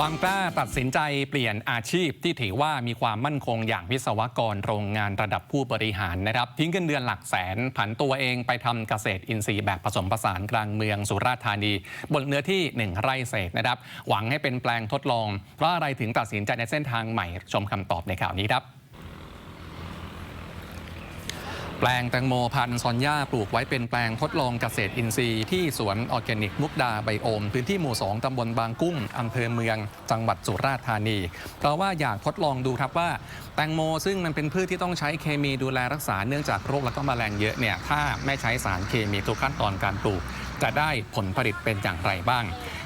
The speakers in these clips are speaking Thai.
ความกล้าตัดสินใจเปลี่ยนอาชีพที่ถือว่ามีความมั่นคงอย่างวิศวกรโรงงานระดับผู้บริหารนะครับทิ้งเงินเดือนหลักแสน ผันตัวเองไปทำเกษตรอินทรีย์แบบผสมผสานกลางเมืองสุราษฎร์ธานี บนเนื้อที่ 1 ไร่เศษนะครับ หวังให้เป็นแปลงทดลอง เพราะอะไรถึงตัดสินใจในเส้นทางใหม่ชมคำตอบในข่าวนี้ครับ แปลงแตงโมพันธุ์ซอนย่าปลูกไว้เป็นแปลงทดลองเกษตรอินทรีย์ที่สวนออร์แกนิกมุกดาไบโอม พื้นที่หมู่ 2 ตำบลบางกุ้ง อำเภอเมือง จังหวัดสุราษฎร์ธานี เพราะว่าอยากทดลองดูครับว่า แตงโมซึ่งมันเป็นพืชที่ต้องใช้เคมีดูแลรักษาเนื่องจากโรคและก็แมลงเยอะเนี่ย ถ้าไม่ใช้สารเคมีทุกขั้นตอนการปลูก จะได้ผลผลิตเป็นอย่างไรบ้าง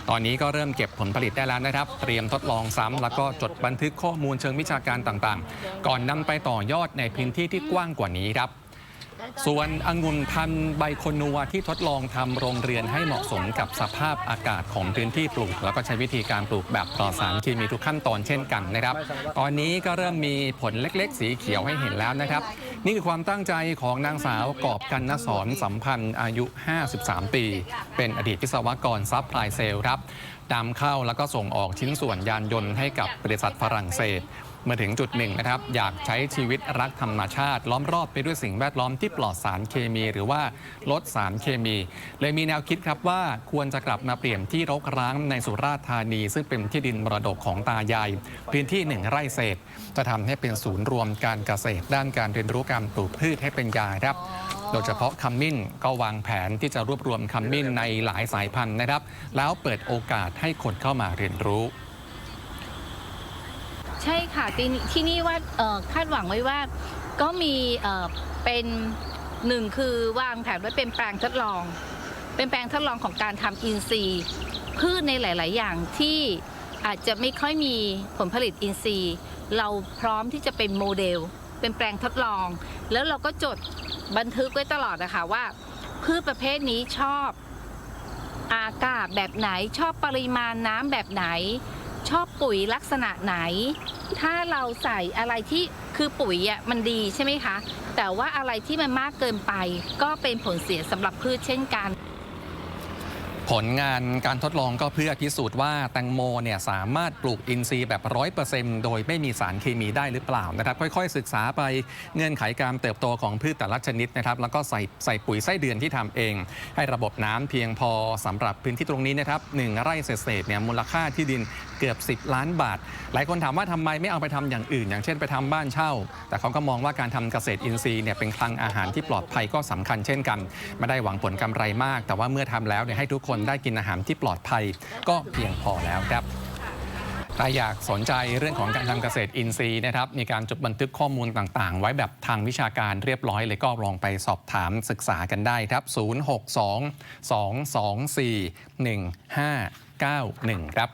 ตอนนี้ก็เริ่มเก็บผลผลิตได้แล้วนะครับ เตรียมทดลองซ้ำแล้วก็จดบันทึกข้อมูลเชิงวิชาการต่างๆ ก่อนนำไปต่อยอดในพื้นที่ที่กว้างกว่านี้ครับ ส่วนองุ่นพันธุ์ใบโคนนัวที่ทดลองทำโรงเรือนให้เหมาะสมกับสภาพอากาศของพื้นที่ปลูก แล้วก็ใช้วิธีการปลูกแบบปลอดสารเคมีทุกขั้นตอนเช่นกันนะครับ ตอนนี้ก็เริ่มมีผลเล็กๆ สีเขียวให้เห็นแล้วนะครับ นี่คือความตั้งใจของนางสาวกอบกันนสอนสัมพันธ์อายุ 53 ปี เป็นอดีตวิศวกรซับพลายเซลล์ครับนำเข้าแล้วก็ส่งออกชิ้นส่วนยานยนต์ให้กับบริษัทฝรั่งเศส เมื่อถึงจุดหนึ่งนะครับ อยากใช้ชีวิตรักธรรมชาติ ล้อมรอบไปด้วยสิ่งแวดล้อมที่ปลอดสารเคมี หรือว่าลดสารเคมี เลยมีแนวคิดครับว่าควรจะกลับมาเปลี่ยนที่รกร้างในสุราษฎร์ธานี ซึ่งเป็นที่ดินมรดกของตายาย พื้นที่หนึ่งไร่เศษ จะทำให้เป็นศูนย์รวมการเกษตร ด้านการเรียนรู้การปลูกพืชให้เป็นยาครับโดยเฉพาะขมิ้นก็วางแผนที่จะรวบรวมขมิ้นในหลายสายพันธุ์นะครับ แล้วเปิดโอกาสให้คนเข้ามาเรียนรู้ ใช่ค่ะที่นี่ที่นี่ว่าเอ่อคาดหวังไว้ว่า ก็มีเอ่อเป็นหนึ่งคือวางแผนไว้เป็นแปลงทดลอง เป็นแปลงทดลองของการทำอินทรีย์พืชในหลาย ๆ อย่างที่อาจจะไม่ค่อยมีผลผลิตอินทรีย์ เราพร้อมที่จะเป็นโมเดล เป็นแปลงทดลอง แล้วเราก็จดบันทึกไว้ตลอดนะคะว่า พืชประเภทนี้ชอบอากาศแบบไหนชอบปริมาณน้ำแบบไหน ชอบปุ๋ยลักษณะไหน ถ้าเราใส่อะไรที่คือปุ๋ยอะมันดีใช่ไหมคะ แต่ว่าอะไรที่มันมากเกินไป ก็เป็นผลเสียสำหรับพืชเช่นกัน ผลงานการทดลองก็เพื่อพิสูจน์ว่าแตงโมเนี่ยสามารถปลูกอินทรีย์แบบร้อยเปอร์เซ็นต์โดยไม่มีสารเคมีได้หรือเปล่านะครับ ค่อยๆ ศึกษาไปเงื่อนไขการเติบโตของพืชแต่ละชนิดนะครับ แล้วก็ใส่ใส่ปุ๋ยไส้เดือนที่ทำเอง ให้ระบบน้ำเพียงพอสำหรับพื้นที่ตรงนี้นะครับหนึ่งไร่เศษๆเนี่ยมูลค่าที่ดิน เกือบ 10 ล้านบาท หลายคนถามว่าทำไมไม่เอาไปทำอย่างอื่น อย่างเช่นไปทำบ้านเช่า แต่เขาก็มองว่าการทำเกษตรอินทรีย์เนี่ยเป็นคลังอาหารที่ปลอดภัยก็สำคัญเช่นกัน ไม่ได้หวังผลกำไรมาก แต่ว่าเมื่อทำแล้วเนี่ยให้ทุกคนได้กินอาหารที่ปลอดภัยก็เพียงพอแล้วครับถ้าอยากสนใจเรื่องของการทำเกษตรอินทรีย์นะครับ มีการจดบันทึกข้อมูลต่างๆ ไว้แบบทางวิชาการเรียบร้อยเลยก็ลองไปสอบถามศึกษากันได้ครับ 062 224 1591 ครับ